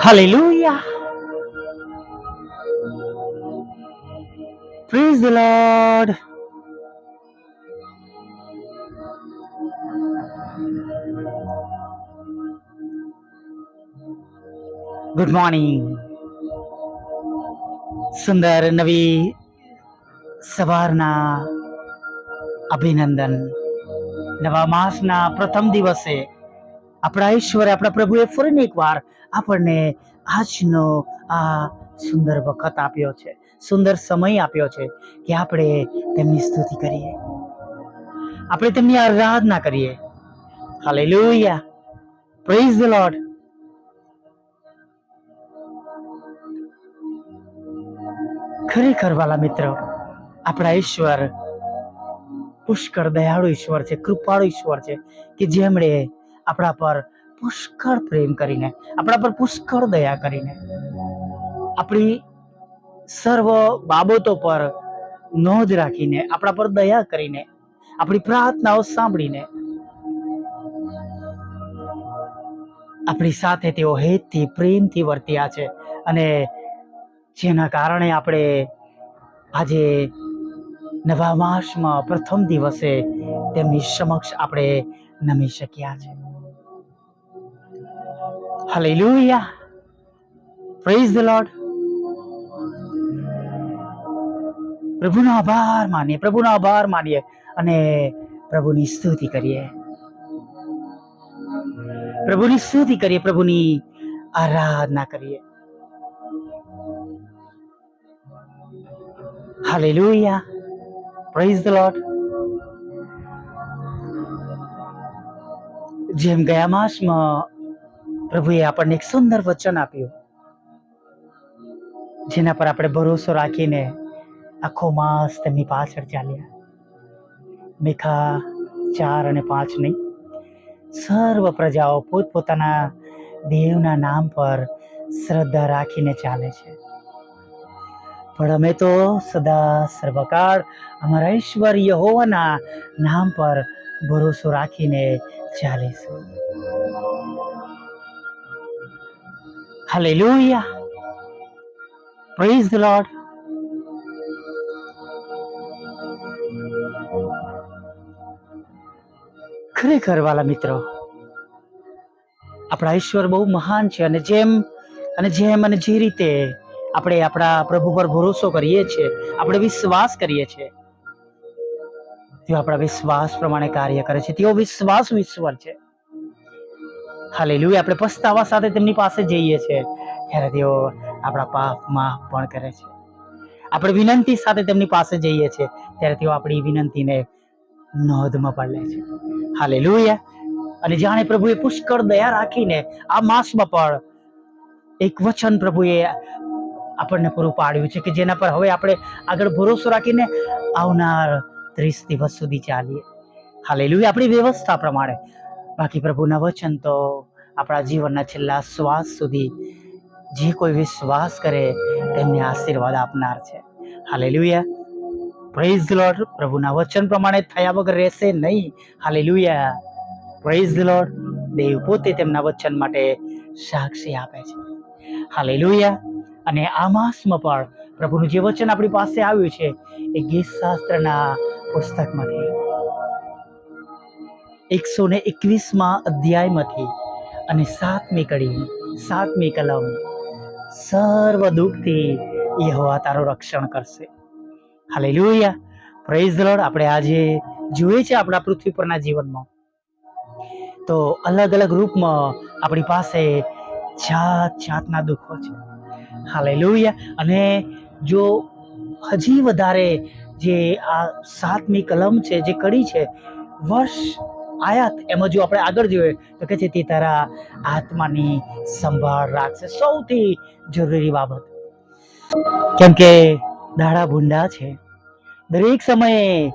Hallelujah. Praise the Lord. Good morning સુંદર નવી સવારના અભિનંદન નવા માસના પ્રથમ દિવસે આપણા ઈશ્વરે, આપણા પ્રભુએ ફરીને એકવાર આપણને આજનો આ સુંદર વખત આપ્યો છે, સુંદર સમય આપ્યો છે કે આપણે તેમની સ્તુતિ કરીએ. આપણે તેમની આરાધના કરીએ. હાલેલુયા પ્રેઝ ધ લોર્ડ ખરેખર વાલા મિત્રો, આપણા ઈશ્વર પુષ્કળ દયાળુ ઈશ્વર છે, કૃપાળુ ઈશ્વર છે કે જેમણે આપણા પર પુષ્કળ પ્રેમ કરીને, આપણા પર પુષ્કળ દયા કરીને, આપણી સર્વ બાબતો પર નોંધ રાખીને, આપણા પર દયા કરીને, આપણી પ્રાર્થનાઓ સાંભળીને, આપણી સાથે તેઓ હેતથી, પ્રેમથી વર્ત્યા છે અને જેના કારણે આપણે આજે નવા માસમાં પ્રથમ દિવસે તેમની સમક્ષ આપણે નમી શક્યા છે. હાલેલુયા પ્રેઝ ધ લોર્ડ પ્રભુનો આભાર માનીએ, પ્રભુનો આભાર માનીએ અને પ્રભુની સ્તુતિ કરીએ. પ્રભુની સ્તુતિ કરીએ, પ્રભુની આરાધના કરીએ. હાલેલુયા પ્રેઝ ધ લોર્ડ જેમ ગયા માસમાં પ્રભુએ આપણને એક સુંદર વચન આપ્યું, જેના પર આપણે ભરોસો રાખીને આખો માસ તેમની પાછળ ચાલ્યા. મેખા ચાર અને પાંચ નહીં, સર્વ પ્રજાઓ પોતપોતાના દેવના નામ પર શ્રદ્ધા રાખીને ચાલે છે. પણ અમે તો સદા સર્વકાળ અમારા ઈશ્વર યહોવાના નામ પર ભરોસો રાખીને ચાલીશું. હાલેલુયા Praise ધ લોર્ડ ખરેખર વાલા મિત્રો, આપણા ઈશ્વર બહુ મહાન છે અને જેમ અને જેમ અને જે રીતે આપણે આપણા પ્રભુ પર ભરોસો કરીએ છીએ, આપણે વિશ્વાસ કરીએ છીએ, તેઓ આપણા વિશ્વાસ પ્રમાણે કાર્ય કરે છે, તેઓ વિશ્વાસ ઈશ્વર છે. હાલેલુયા. આપણે પસ્તાવા સાથે તેમની પાસે જઈએ છીએ ત્યારે તેઓ આપણા પાપ માફ પણ કરે છે. આપણે વિનંતી સાથે તેમની પાસે જઈએ છીએ ત્યારે તેઓ આપણી વિનંતીને નોંધમાં પણ લે છે. હાલેલુયા. અને જાણે પ્રભુએ પુષ્કળ દયા રાખીને આ માસમાં પણ એક વચન પ્રભુએ આપણને પૂરું પાડ્યું છે કે જેના પર હવે આપણે આગળ ભરોસો રાખીને આવનાર ત્રીસ દિવસ સુધી ચાલીએ. હાલેલુયા. આપણી વ્યવસ્થા પ્રમાણે બાકી પ્રભુના વચન તો આપણા જીવનના છેલ્લા શ્વાસ સુધી જે કોઈ વિશ્વાસ કરે તેમને આશીર્વાદ આપનાર છે. હાલેલુયા. પ્રેઝ ધ લોર્ડ પ્રભુના વચન પ્રમાણે થયા વગર રહેશે નહીં. હાલેલુયા. પ્રેઝ ધ લોર્ડ દેવ પોતે તેમના વચન માટે સાક્ષી આપે છે. હાલે લુયા અને આ માસમાં પણ પ્રભુનું જે વચન આપણી પાસે આવ્યું છે એ ગીત શાસ્ત્રના પુસ્તકમાંથી એકસો ને એકવીસમાં અધ્યાયમાંથી અને સાતમી કડી સાતમી કલમ, સર્વ દુઃખથી યહોવા તારું રક્ષણ કરશે. હાલેલુયા. પ્રેઝ લોડ આપણે આજે જોઈએ છે આપણા પૃથ્વી પરના જીવનમાં. તો અલગ અલગ રૂપમાં આપણી પાસે જાત જાતના દુઃખો છે. હાલે લોહિયા અને જો હજી વધારે જે આ સાતમી કલમ છે, જે કડી છે, વર્ષ આયાત. એમાં જો આપણે આગળ જોઈએ તો કે છે, તે તારા આત્માની સંભાળ રાખશે. સૌથી જરૂરી બાબત. કેમ કે દાડા ભૂંડા છે. દરેક સમયે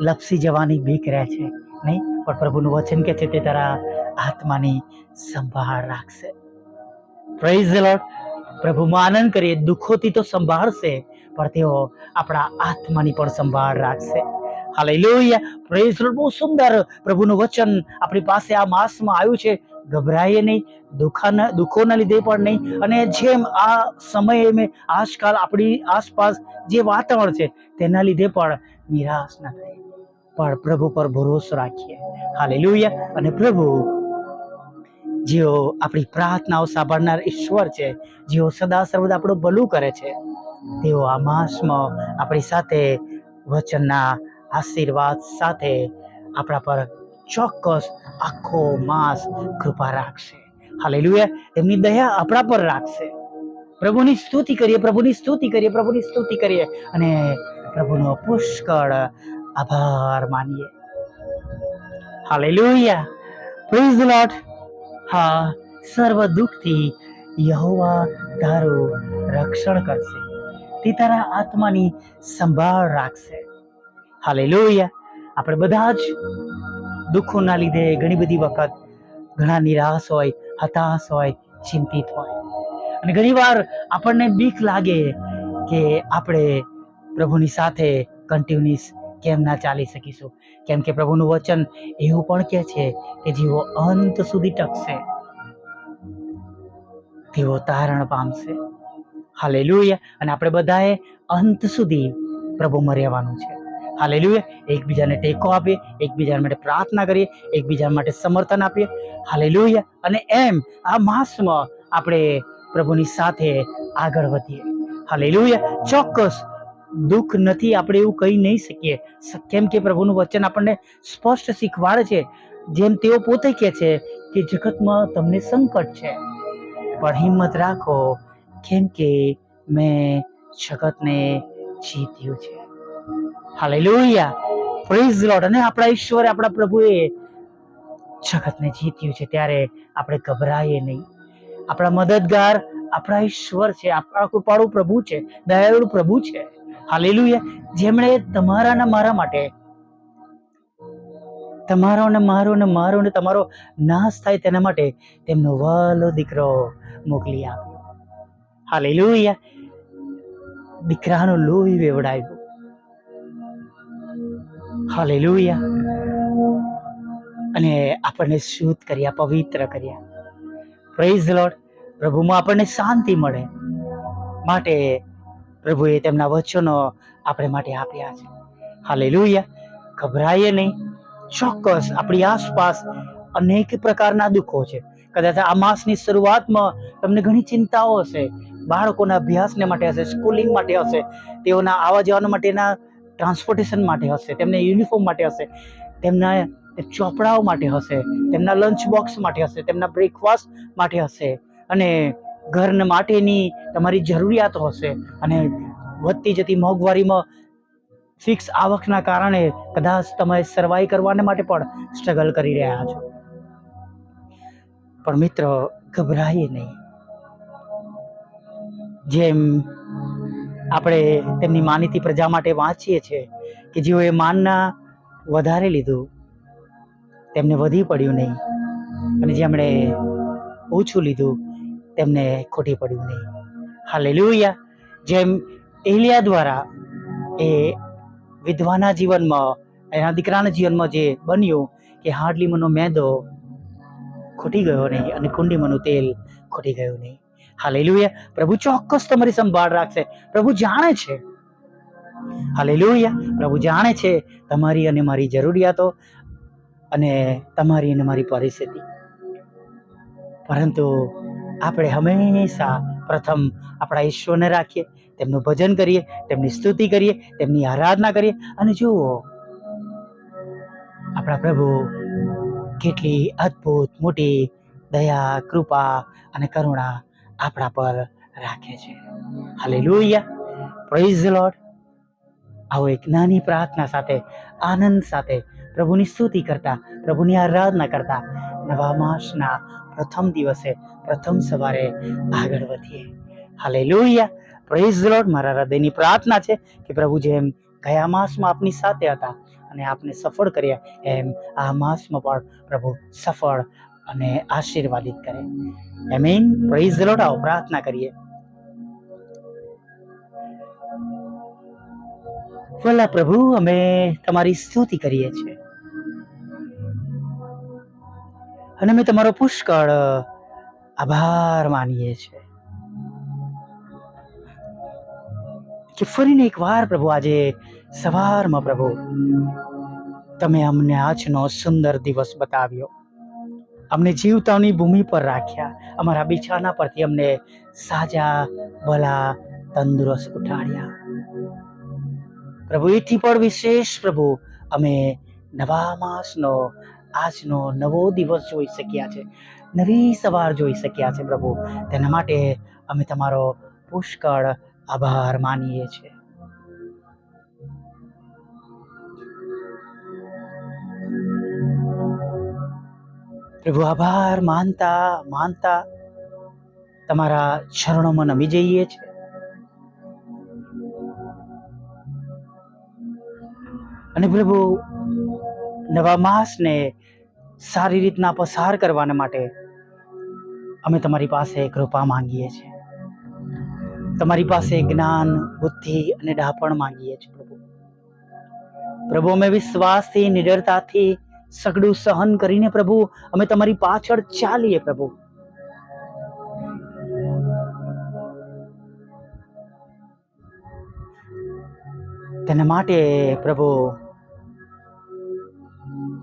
લપસી જવાની બીક રહે છે, નહીં? પણ પ્રભુનું વચન કે છે, તે તારા આત્માની સંભાળ રાખશે. પ્રેઝ લોર્ડ પ્રભુમાં આનંદ કરીએ, દુઃખોથી તો સંભાળશે, પણ તેઓ આપણા આત્માની પણ સંભાળ રાખશે. હાલેલુયા. પ્રેઝ લોર્ડ બહુ સુંદર પ્રભુનું વચન આપણી પાસે આ માસમાં આવ્યું છે. ગભરાઈએ નહીં, દુઃખાના દુઃખોના લીધે પણ નહીં. અને જેમ આ સમયે મેં આજકાલ આપણી આસપાસ જે વાતાવરણ છે, તેના લીધે પણ નિરાશ ના થાય. પણ પ્રભુ પર ભરોસો રાખીએ. હાલેલુયા. અને પ્રભુ, જેઓ આપણી પ્રાર્થનાઓ સાંભળનાર ઈશ્વર છે, જેઓ સદા સર્વદા આપણું ભલું કરે છે, તેઓ આ માસમાં આપણી સાથે વચનના આશીર્વાદ સાથે આપણા પર ચોક્કસ આખો માસ કૃપા રાખશે. હાલેલુયા. એમની દયા આપણા પર રાખશે. પ્રભુની સ્તુતિ કરીએ, પ્રભુની સ્તુતિ કરીએ, પ્રભુની સ્તુતિ કરીએ અને પ્રભુનો પુષ્કળ આભાર માનીએ. હાલેલુયા. પ્રેઝ લોર્ડ હા, સર્વ દુઃખથી યહોવા તારું રક્ષણ કરશે. તે તારા આત્માની સંભાળ રાખશે. હાલેલુયા. આપણે બધા જ દુઃખોના લીધે ઘણી બધી વખત ઘણા નિરાશ હોય, હતાશ હોય, ચિંતિત હોય. અને ઘણીવાર આપણને બીક લાગે કે આપણે પ્રભુની સાથે કન્ટિન્યુઅસ કેમ ના ચાલી શકીશું? કેમ કે પ્રભુનું વચન એવું પણ કહે છે કે જેઓ અંત સુધી ટકશે, તેઓ તારણ પામશે. હાલેલુયા. અને આપણે બધાએ અંત સુધી પ્રભુમાં રહેવાનું છે. હાલેલુયા એકબીજાને ટેકો આપીએ એકબીજા માટે પ્રાર્થના કરીએ, એકબીજા માટે સમર્થન આપીએ. હાલેલુયા અને એમ આ માસમાં આપણે પ્રભુની સાથે આગળ વધીએ. હાલેલુયા ચોક્કસ દુઃખ નથી, આપણે એવું કહી નહીં શકીએ. કેમ કે પ્રભુનું વચન આપણને સ્પષ્ટ શીખવાડે છે. જેમ તેઓ પોતે કહે છે કે જગતમાં તમને સંકટ છે, પણ હિંમત રાખો, કેમ કે મેં જગતને જીત્યું છે. હાલેલુયા. પ્રેઝ લોર્ડ અને આપણા ઈશ્વરે, આપણા પ્રભુએ જગતને જીત્યું છે. ત્યારે આપણે ગભરાઈએ નહીં. આપણા મદદગાર, આપણા ઈશ્વર છે. આપણા કૃપાળુ પ્રભુ છે. દયાળુ પ્રભુ છે. હાલેલુયા. જેમણે તમારા મારા માટે, તમારો ને મારો ને મારો ને તમારો નાશ થાય તેના માટે તેમનો વાલો દીકરો મોકલી આપ્યો. હાલેલુયા. દીકરાનું લોહી વેવડાવ્યું. હાલેલુયા અને આપણને શુદ્ધ કર્યા, પવિત્ર કર્યા. પ્રેઝ લોર્ડ પ્રભુમાં આપણને શાંતિ મળે માટે પ્રભુએ તેમના વચનો આપણે માટે આપ્યા છે. હાલેલુયા ગભરાઈએ નહીં. ચોક્કસ આપણી આસપાસ અનેક પ્રકારના દુઃખો છે. કદાચ આ માસની શરૂઆતમાં તમને ઘણી ચિંતાઓ હશે. બાળકોના અભ્યાસને માટે હશે, સ્કૂલિંગ માટે હશે, તેઓના આવવા જવાના માટેના ટ્રાન્સપોર્ટેશન માટે હશે, તેમને યુનિફોર્મ માટે હશે, તેમના ચોપડાઓ માટે હશે, તેમના લંચ બોક્સ માટે હશે, તેમના બ્રેકફાસ્ટ માટે હશે. અને ઘર માટેની તમારી જરૂરિયાતો હશે. અને વધતી જતી મોંઘવારીમાં ફિક્સ આવકના કારણે કદાચ તમે સર્વાઈ કરવાને માટે પણ સ્ટ્રગલ કરી રહ્યા છો. પણ મિત્ર, ગભરાઈએ નહીં. જેમ આપણે તેમની માનીતી પ્રજા માટે વાંચીએ છીએ કે જેઓએ માનના વધારે લીધું, તેમને વધી પડ્યું નહીં. અને જેમણે ઓછું લીધું, તેમને ખોટી પડ્યું નહીં. હાલેલુયા. જેમ એલિયા દ્વારા એ વિધવાના જીવનમાં, એના દીકરાના જીવનમાં જે બન્યું કે હાડલીમાંનો મેદો ખૂટી ગયો નહીં અને કુંડીમાંનું તેલ ખૂટી ગયું નહીં. હાલેલુયા. પ્રભુ ચોક્કસ તમારી સંભાળ રાખશે. પ્રભુ જાણે છે. હાલેલુયા. પ્રભુ જાણે છે તમારી અને મારી જરૂરિયાતો અને તમારી અને મારી પરિસ્થિતિ. પરંતુ આપણે હંમેશા પ્રથમ આપણા ઈશ્વરને રાખીએ, તેમનું ભજન કરીએ, તેમની સ્તુતિ કરીએ, તેમની આરાધના કરીએ. અને જુઓ, આપણા પ્રભુ કેટલી અદ્ભુત, મોટી દયા, કૃપા અને કરુણા આપણા પર રાખે છે. હાલે લોહિયા પ્રેઝ લોર્ડ આવો એક નાની પ્રાર્થના સાથે, આનંદ સાથે પ્રભુની સ્તુતિ કરતા, પ્રભુની આરાધના કરતા નવા માસના પ્રથમ દિવસે, પ્રથમ સવારે આગળ વધીએ. હાલે લોહિયા પ્રેઝ લોર્ડ મારા હૃદયની પ્રાર્થના છે કે પ્રભુ જેમ ગયા માસમાં આપની સાથે હતા અને આપને સફળ કર્યા, એમ આ માસમાં પણ પ્રભુ સફળ અને આશીર્વાદિત કરે. એમીન પ્રેઝ લોર્ડ આવો પ્રાર્થના કરીએ. ભલા પ્રભુ, અમે તમારી સ્તુતિ કરીએ છીએ. અને અમે તમારો પુષ્કળ આભાર માનીએ છીએ. કે ફરીને એકવાર પ્રભુ, આજે સવારમાં પ્રભુ, તમે અમને આજનો સુંદર દિવસ બતાવ્યો. અમને જીવતાની ભૂમિ પર રાખ્યા. અમારા બિછાના પરથી અમને સાજા ભલા તંદુરસ્ત ઉઠાડ્યા. પ્રભુ એથી પણ વિશેષ પ્રભુ, અમે નવા માસનો, આજનો નવો દિવસ જોઈ શક્યા છે. નવી સવાર જોઈ શક્યા છે પ્રભુ. તેના માટે અમે તમારો પુષ્કળ આભાર માનીએ છીએ. પ્રભુ આભાર, માનતા માનતા. તમારા ચરણોમાં નમી જઈએ છે અને પ્રભુ, નવા માસને સારી રીતના પસાર કરવાના માટે અમે તમારી પાસે કૃપા માંગીએ છીએ. તમારી પાસે જ્ઞાન, બુદ્ધિ અને ડાપણ માંગીએ છીએ પ્રભુ. પ્રભુ, અમે વિશ્વાસથી, નિડરતાથી સગડું સહન કરીને પ્રભુ, અમે તમારી પાછળ ચાલીએ પ્રભુ. તેના માટે પ્રભુ,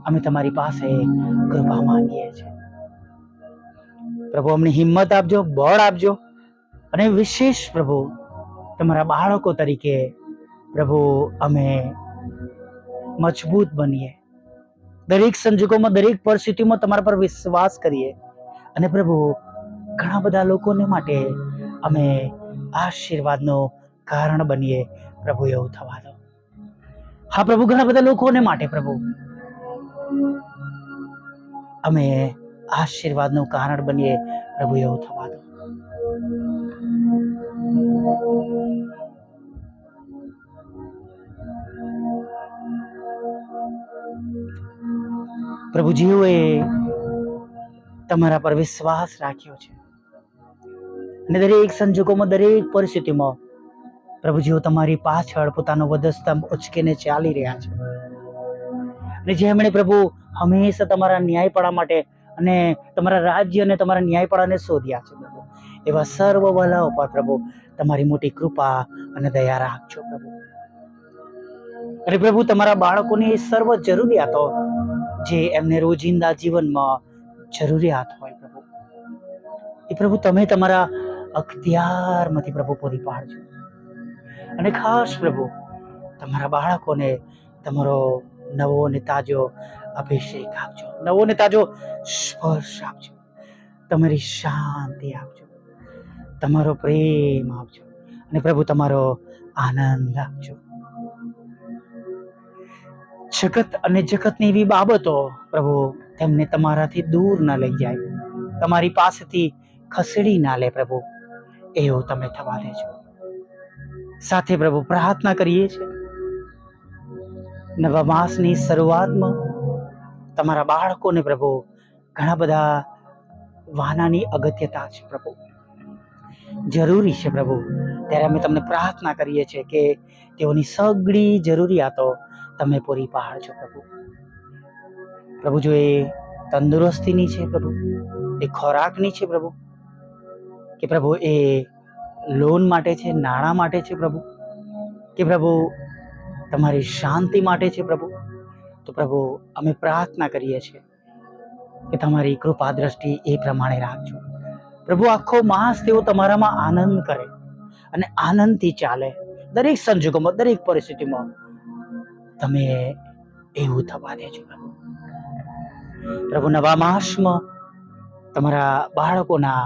અમે તમારી પાસે કૃપા માંગીએ છીએ. પ્રભુ, અમને હિંમત આપજો, બળ આપજો અને વિશેષ પ્રભુ, તમારા બાળકો તરીકે પ્રભુ, અમે મજબૂત બનીએ. દરેક સંજોગોમાં, દરેક પરિસ્થિતિમાં તમારા પર વિશ્વાસ કરીએ. અને પ્રભુ, ઘણા બધા લોકોને માટે અમે આશીર્વાદનો કારણ બનીએ. પ્રભુ, એવું થવા દો. હા, પ્રભુ, ઘણા બધા લોકોને માટે પ્રભુ. અમે આશીર્વાદનું કારણ બનીએ. પ્રભુ, એવું થવા દો. પ્રભુ જેઓએ તમારા પર વિશ્વાસ રાખ્યો છે. અને દરેક સંજોગોમાં, દરેક પરિસ્થિતિમાં પ્રભુજીઓ તમારી પાછળ પોતાનો વધસ્તંભ ઉચકીને ચાલી રહ્યા છે. અને જેમણે પ્રભુ હંમેશા તમારા ન્યાયપણા માટે અને તમારા રાજ્ય અને તમારા ન્યાયપણાને શોધ્યા છે પ્રભુ. એવા સર્વ વલાઓ પર પ્રભુ તમારી મોટી કૃપા અને દયા રાખજો પ્રભુ. અને પ્રભુ તમારા બાળકોની સર્વ જરૂરિયાતો જે એમને રોજિંદા જીવનમાં જરૂરિયાત હોય પ્રભુ. એ પ્રભુ, તમે તમારા અખતિયારમાંથી પ્રભુ પૂરી પાડજો. અને ખાસ પ્રભુ, તમારા બાળકોને તમારો નવો અને તાજો અભિષેક આપજો. નવો ને તાજો સ્પર્શ આપજો. તમારી શાંતિ આપજો. તમારો પ્રેમ આપજો. અને પ્રભુ, તમારો આનંદ આપજો. જગત અને જગતની એવી બાબતો પ્રભુ તેમને તમારાથી દૂર ન લઈ જાય. તમારી પાસેથી ખસેડી ના લે પ્રભુ. એવું તમે થવા દેજો સાથે પ્રભુ પ્રાર્થના કરીએ છીએ. નવા માસની શરૂઆતમાં તમારા બાળકોને પ્રભુ ઘણા બધા વાનાની અગત્યતા છે પ્રભુ. જરૂરી છે પ્રભુ. ત્યારે અમે તમને પ્રાર્થના કરીએ છીએ કે તેઓની સગળી જરૂરિયાતો તમે પૂરી પાડજો પ્રભુ. પ્રભુ, જો એ તંદુરસ્તીની છે પ્રભુ, એ ખોરાકની છે પ્રભુ, કે પ્રભુ એ લોન માટે છે, નાણાં માટે છે પ્રભુ, કે પ્રભુ તમારી શાંતિ માટે છે પ્રભુ, તો પ્રભુ અમે પ્રાર્થના કરીએ છીએ કે તમારી કૃપા દ્રષ્ટિ એ પ્રમાણે રાખજો. પ્રભુ, આખો માસ તેઓ તમારામાં આનંદ કરે અને આનંદથી ચાલે. દરેક સંજોગોમાં, દરેક પરિસ્થિતિમાં તમે એવું થવા દેજો. પ્રભુ પ્રભુ નવા માસમાં તમારા બાળકોના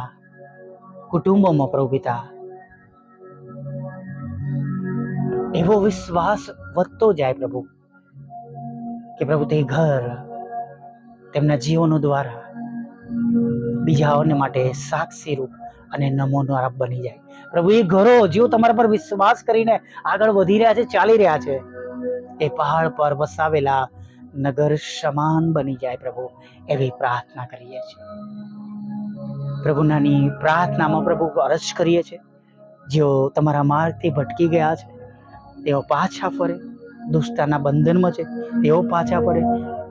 કુટુંબોમાં પ્રભુ પિતા એવો વિશ્વાસ વધતો જાય પ્રભુ, કે પ્રભુ તે ઘર તેમના જીવનો દ્વારા બીજાઓને માટે સાક્ષીરૂપ અને નમૂનારૂપ બની જાય. પ્રભુ, એ ઘરો જેઓ તમારા પર વિશ્વાસ કરીને આગળ વધી રહ્યા છે, ચાલી રહ્યા છે એ પહાડ પર વસાવેલા નગર સમાન બની જાય પ્રભુ, એવી પ્રાર્થના કરીએ છીએ. પ્રભુનાની પ્રાર્થનામાં પ્રભુ અરજ કરીએ છીએ, જેઓ તમારા માર્ગથી ભટકી ગયા છે, તેઓ પાછા ફરે દુષ્ટાના બંધનમાં છે, તેઓ પાછા પડે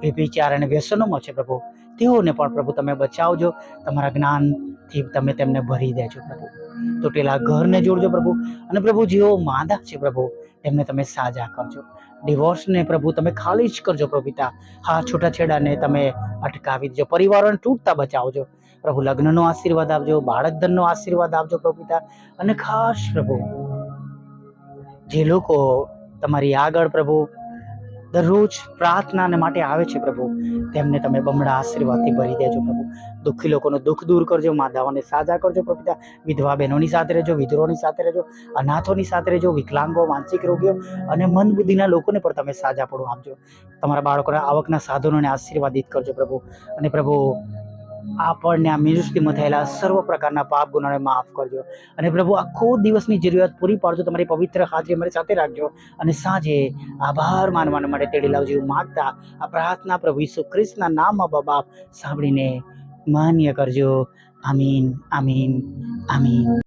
એ વિચાર અને વ્યસનોમાં છે પ્રભુ. તેઓને પણ પ્રભુ તમે બચાવજો, તમારા જ્ઞાનથી તમે તેમને ભરી દેજો પ્રભુ. તૂટેલા ઘરને જોડજો પ્રભુ અને પ્રભુ જેઓ માંદા છે પ્રભુ તેમને તમે સાજા કરજો. ડિવોર્સને પ્રભુ તમે ખાલી જ કરજો પ્રભુ હા, છૂટાછેડાને તમે અટકાવી દેજો. પરિવારોને તૂટતા બચાવજો. પ્રભુ લગ્નનો આશીર્વાદ આપજો બાળક આશીર્વાદ આપજો પ્રભુ અને ખાસ પ્રભુ, જે લોકો તમારી આગળ પ્રભુ દરરોજ પ્રાર્થનાને માટે આવે છે પ્રભુ. તેમને તમે બમણા આશીર્વાદથી ભરી દેજો પ્રભુ. દુઃખી લોકોનું દુઃખ દૂર કરજો માધાઓને સાજા કરજો પ્રભુતા વિધવા બહેનોની સાથે રહેજો વિધરોની સાથે રહેજો, અનાથોની સાથે રહેજો, વિકલાંગો, માનસિક રોગીઓ અને મન બુદ્ધિના લોકોને પણ તમે સાજા પડો આપજો. તમારા બાળકોના આવકના સાધનોને આશીર્વાદિત કરજો પ્રભુ. અને પ્રભુ આપણને આ મિનિસ્ટ્રીમાં થયેલા સર્વ પ્રકારના પાપ ગુનાને માફ કરજો. અને પ્રભુ, આખો દિવસની જરૂરિયાત પૂરી પાડજો, તમારી પવિત્ર હાજરી અમારી સાથે રાખજો. અને સાંજે આભાર માનવાના માટે તેડી લાવજો માગતા આ પ્રાર્થના પ્રભુ ઈસુ ખ્રિસ્તના નામમાં બાપ સાંભળીને માન્ય કરજો. આમીન આમીન આમીન.